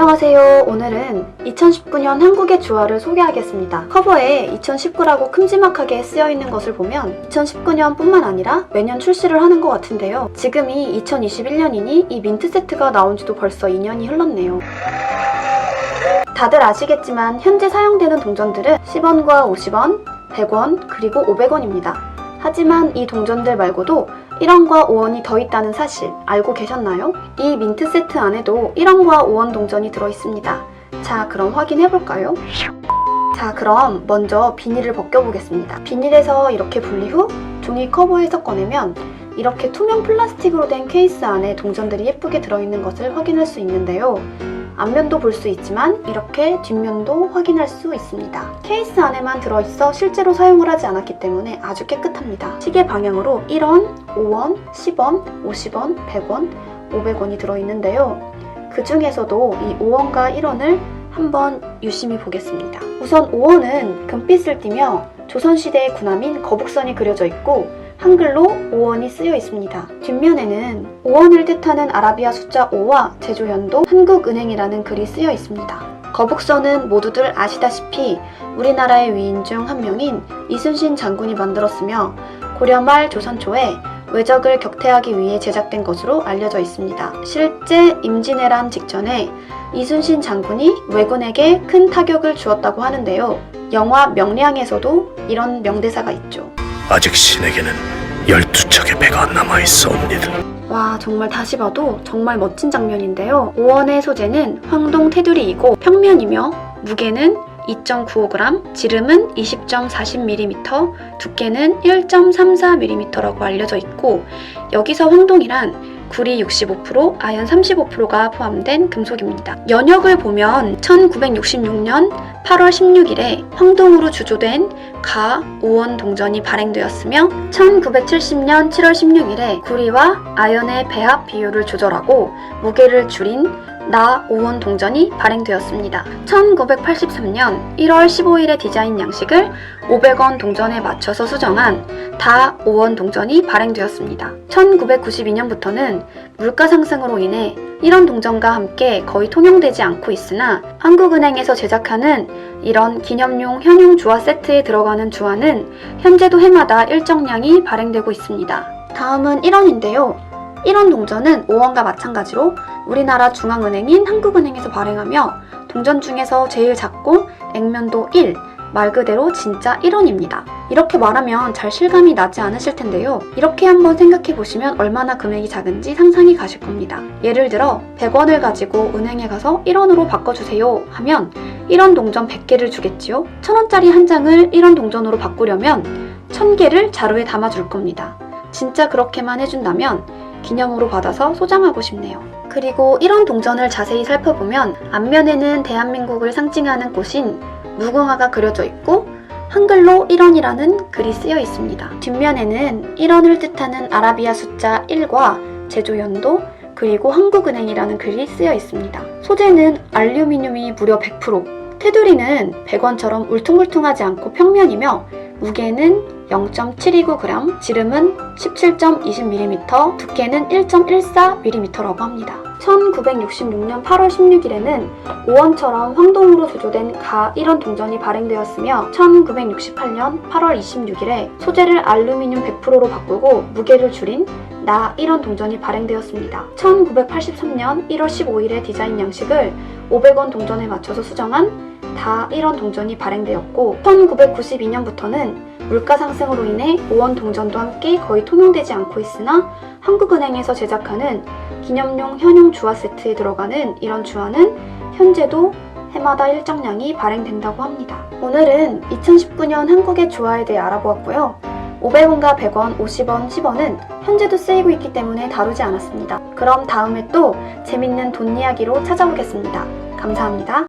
안녕하세요. 오늘은 2019년 한국의 주화를 소개하겠습니다. 커버에 2019라고 큼지막하게 쓰여 있는 것을 보면 2019년뿐만 아니라 매년 출시를 하는 것 같은데요. 지금이 2021년이니 이 민트 세트가 나온 지도 벌써 2년이 흘렀네요. 다들 아시겠지만 현재 사용되는 동전들은 10원과 50원, 100원, 그리고 500원입니다. 하지만 이 동전들 말고도 1원과 5원이 더 있다는 사실 알고 계셨나요? 이 민트 세트 안에도 1원과 5원 동전이 들어있습니다. 자, 그럼 확인해볼까요? 자, 그럼 먼저 비닐을 벗겨보겠습니다. 비닐에서 이렇게 분리 후 종이 커버에서 꺼내면 이렇게 투명 플라스틱으로 된 케이스 안에 동전들이 예쁘게 들어있는 것을 확인할 수 있는데요. 앞면도 볼 수 있지만 이렇게 뒷면도 확인할 수 있습니다. 케이스 안에만 들어있어 실제로 사용을 하지 않았기 때문에 아주 깨끗합니다. 시계 방향으로 1원, 5원, 10원, 50원, 100원, 500원이 들어있는데요. 그 중에서도 이 5원과 1원을 한번 유심히 보겠습니다. 우선 5원은 금빛을 띠며 조선시대의 군함인 거북선이 그려져 있고 한글로 5원이 쓰여 있습니다. 뒷면에는 5원을 뜻하는 아라비아 숫자 5와 제조연도 한국은행이라는 글이 쓰여 있습니다. 거북선은 모두들 아시다시피 우리나라의 위인 중 한 명인 이순신 장군이 만들었으며 고려 말 조선 초에 외적을 격퇴하기 위해 제작된 것으로 알려져 있습니다. 실제 임진왜란 직전에 이순신 장군이 왜군에게 큰 타격을 주었다고 하는데요. 영화 명량에서도 이런 명대사가 있죠. 아직 신에게는 열두 척의 배가 남아 있어옵니다. 와 정말 다시 봐도 정말 멋진 장면인데요. 5원의 소재는 황동 테두리이고 평면이며 무게는 2.95g, 지름은 20.40mm, 두께는 1.34mm라고 알려져 있고 여기서 황동이란 구리 65%, 아연 35%가 포함된 금속입니다. 연역을 보면 1966년 8월 16일에 황동으로 주조된 가 5원 동전이 발행되었으며 1970년 7월 16일에 구리와 아연의 배합 비율을 조절하고 무게를 줄인 나 5원 동전이 발행되었습니다. 1983년 1월 15일의 디자인 양식을 500원 동전에 맞춰서 수정한 다 5원 동전이 발행되었습니다. 1992년부터는 물가 상승으로 인해 1원 동전과 함께 거의 통용되지 않고 있으나 한국은행에서 제작하는 이런 기념용 현용 주화 세트에 들어가는 주화는 현재도 해마다 일정량이 발행되고 있습니다. 다음은 1원인데요. 1원 동전은 5원과 마찬가지로 우리나라 중앙은행인 한국은행에서 발행하며 동전 중에서 제일 작고 액면도 1, 말 그대로 진짜 1원입니다. 이렇게 말하면 잘 실감이 나지 않으실 텐데요. 이렇게 한번 생각해 보시면 얼마나 금액이 작은지 상상이 가실 겁니다. 예를 들어 100원을 가지고 은행에 가서 1원으로 바꿔주세요 하면 1원 동전 100개를 주겠지요. 1000원짜리 한 장을 1원 동전으로 바꾸려면 1000개를 자루에 담아줄 겁니다. 진짜 그렇게만 해준다면 기념으로 받아서 소장하고 싶네요. 그리고 이런 동전을 자세히 살펴보면 앞면에는 대한민국을 상징하는 꽃인 무궁화가 그려져 있고 한글로 1원이라는 글이 쓰여 있습니다. 뒷면에는 1원을 뜻하는 아라비아 숫자 1과 제조 연도 그리고 한국은행이라는 글이 쓰여 있습니다. 소재는 알루미늄이 무려 100%, 테두리는 100원처럼 울퉁불퉁하지 않고 평면이며 무게는 0.729g, 지름은 17.20mm, 두께는 1.14mm라고 합니다. 1966년 8월 16일에는 5원처럼 황동으로 조조된 가 1원 동전이 발행되었으며 1968년 8월 26일에 소재를 알루미늄 100%로 바꾸고 무게를 줄인 나 1원 동전이 발행되었습니다. 1983년 1월 15일에 디자인 양식을 500원 동전에 맞춰서 수정한 다 1원 동전이 발행되었고 1992년부터는 물가 상승으로 인해 5원 동전도 함께 거의 통용되지 않고 있으나 한국은행에서 제작하는 기념용 현용 주화 세트에 들어가는 이런 주화는 현재도 해마다 일정량이 발행된다고 합니다. 오늘은 2019년 한국의 주화에 대해 알아보았고요. 500원과 100원, 50원, 10원은 현재도 쓰이고 있기 때문에 다루지 않았습니다. 그럼 다음에 또 재밌는 돈 이야기로 찾아오겠습니다. 감사합니다.